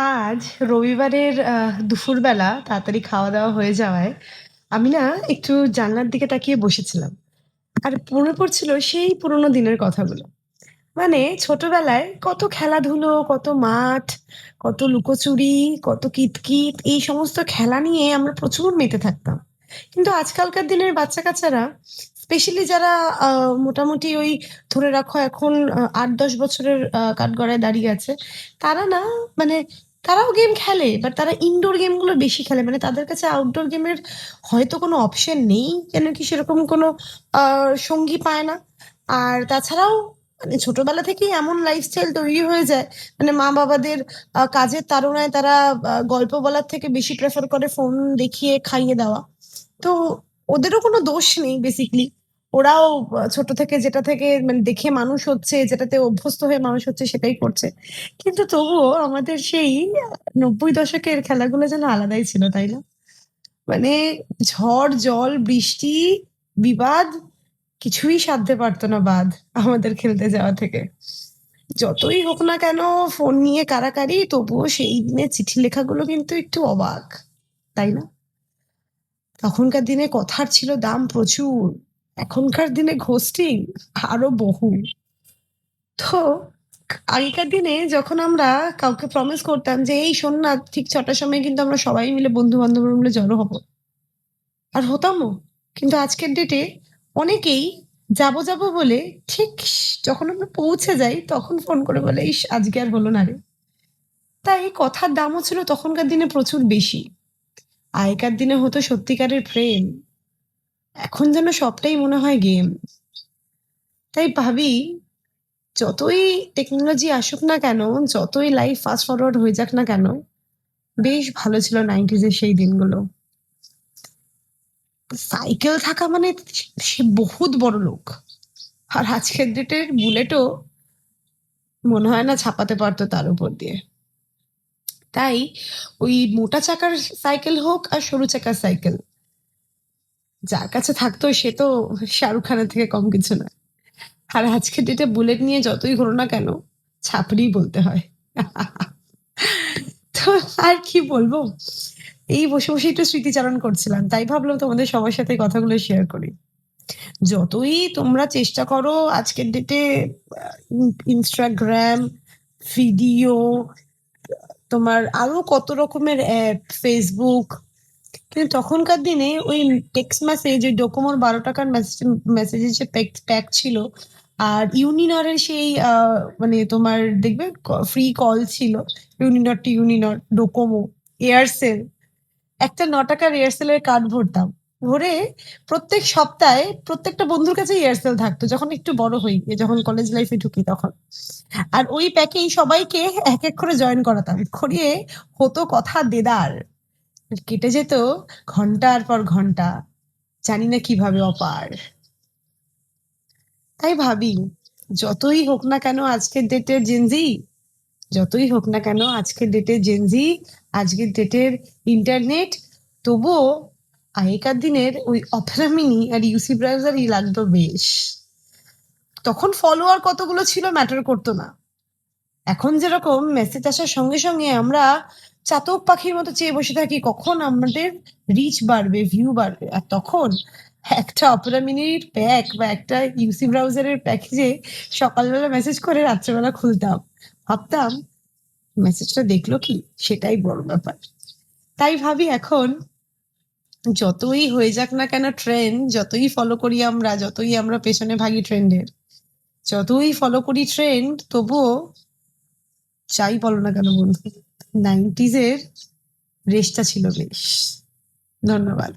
আজ রবিবারের দুপুরবেলা তাড়াতাড়ি খাওয়া দাওয়া হয়ে যাওয়ায় আমি না একটু জানলার দিকে তাকিয়ে বসেছিলাম। আর মনে পড়ছিল সেই পুরোনো দিনের কথাগুলো। মানে ছোটবেলায় কত খেলাধুলো, কত মাঠ, কত লুকোচুরি, কত কিতকিত, এই সমস্ত খেলা নিয়ে আমরা প্রচুর মেতে থাকতাম। কিন্তু আজকালকার দিনের বাচ্চা কাচ্চারা স্পেশালি যারা মোটামুটি ওই ধরে রাখো এখন আট দশ বছরের কাঠগড়ায় দাঁড়িয়ে আছে, তারা না মানে তারাও গেম খেলে বাট তারা ইনডোর গেমগুলো বেশি খেলে। মানে তাদের কাছে আউটডোর গেমের হয়তো কোনো অপশন নেই, কেন কি সেরকম কোনো সঙ্গী পায় না। আর তাছাড়াও মানে ছোটবেলা থেকেই এমন লাইফস্টাইল তৈরি হয়ে যায় মানে মা বাবাদের কাজের তাড়নায় তারা গল্প বলার থেকে বেশি প্রেফার করে ফোন দেখিয়ে খাইয়ে দেওয়া। তো ওদেরও কোনো দোষ নেই বেসিকলি ওরাও ছোট থেকে যেটা থেকে মানে দেখে মানুষ হচ্ছে, যেটাতে অভ্যস্ত হয়ে মানুষ হচ্ছে সেটাই করছে। কিন্তু তবুও আমাদের সেই নব্বই দশকের খেলাগুলো যেন আলাদাই ছিল, তাই না? মানে ঝড়, জল, বৃষ্টি, বিবাদ, কিছুই সাধতে পারতো না বাদ আমাদের খেলতে যাওয়া থেকে। যতই হোক না কেন ফোন নিয়ে কারাকারি, তবুও সেই দিনে চিঠি লেখাগুলো কিন্তু একটু অবাক, তাই না? তখনকার দিনে কথার ছিল দাম প্রচুর। এখনকার দিনে ঘোস্টিং আরও বহু তো আগেকার দিনে যখন আমরা কাউকে প্রমিস করতাম যে, এই শোন না, ঠিক ছটার সময় কিন্তু আমরা সবাই মিলে বন্ধু বান্ধব মিলে জড়ো হব। আর হতামও। কিন্তু আজকের ডেটে অনেকেই যাব যাব বলে ঠিক যখন আমরা পৌঁছে যাই, তখন ফোন করে বলে, ইস, আজকে আর হলো না রে। তাই কথার দামও ছিল তখনকার দিনে প্রচুর বেশি। আগেকার দিনে হতো সত্যিকারের প্রেম। এখন যেন সবটাই মনে হয় গেম তাই ভাবি, যতই টেকনোলজি আসুক না কেন, যতই লাইফ ফাস্ট ফরওয়ার্ড হয়ে যাক না কেন, বেশ ভালো ছিল নাইনটিজ এর সেই দিনগুলো। সাইকেল থাকা মানে সে বহুত বড় লোক। আর আজকের ডেটের বুলেটও মনে হয় না ছাপাতে পারতো তার উপর দিয়ে। তাই ওই মোটা চাকার সাইকেল হোক আর সরু চাকার সাইকেল যার কাছে থাকতো সে তো শাহরুখ খানের থেকে কম কিছু না আর আজকের ডেটে বুলেট নিয়ে যতই ঘোরো না কেন ছাপড়ি বলতে হয়। তো আর কি বলব? এই বসে বসে একটু স্মৃতিচারণ করছিলাম, তাই ভাবলাম তোমাদের সবার সাথে কথাগুলো শেয়ার করি। যতই তোমরা চেষ্টা করো আজকের ডেটে ইনস্টাগ্রাম ভিডিও তোমার আরও কত রকমের অ্যাপ ফেসবুক কিন্তু তখনকার দিনে ওই টেক্সট মেসেজ ওই ডোকোমোর বারো টাকার মেসেজ মেসেজের যে প্যাক ছিল, আর ইউনিনরের সেই মানে তোমার দেখবে ফ্রি কল ছিল Uninor to Uninor Docomo Aircel একটা ন টাকার এয়ারসেলের কার্ড ভরতাম। ভরে প্রত্যেক সপ্তাহে প্রত্যেকটা বন্ধুর কাছে এয়ারসেল থাকতো, যখন একটু বড় হই, যখন কলেজ লাইফে ঢুকি তখন। আর ওই প্যাকেই সবাইকে এক এক করে জয়েন করাতাম। করিয়ে হতো কথা দেদার। কেটে যেত ঘণ্টার পর ঘণ্টা। জানি না কীভাবে অপার। তাই ভাবি, যতই হোক না কেন আজকের ডেটের জেনজি যতই হোক না কেন আজকের ডেটের জেনজি আজকের ডেটের ইন্টারনেট তবুও আগেকার দিনের ওই অপেরা মিনি আর ইউসি ব্রাউজারই লাগতো বেশ। তখন ফলোয়ার কতগুলো ছিল ম্যাটার করতো না। এখন যেরকম মেসেজ আসার সঙ্গে সঙ্গে আমরা চাতক পাখির মতো চেয়ে বসে থাকি, কখন আমাদের রিচ বাড়বে ভিউ বাড়বে। আর তখন একটা অপেরা মিনির প্যাক বা একটা ইউসি ব্রাউজারের প্যাকেজে সকালবেলা মেসেজ করে রাত্রেবেলা খুলতাম। ভাবতাম মেসেজটা দেখল কি? সেটাই বড় ব্যাপার। তাই ভাবি এখন যতই হয়ে যাক না কেন ট্রেন্ড যতই ফলো করি আমরা, যতই আমরা পেছনে ভাগি ট্রেন্ডের যতই ফলো করি ট্রেন্ড তবুও যাই বলো না কেন বন্ধু নাইনটিজ এর রেসটা ছিল বেশ। ধন্যবাদ।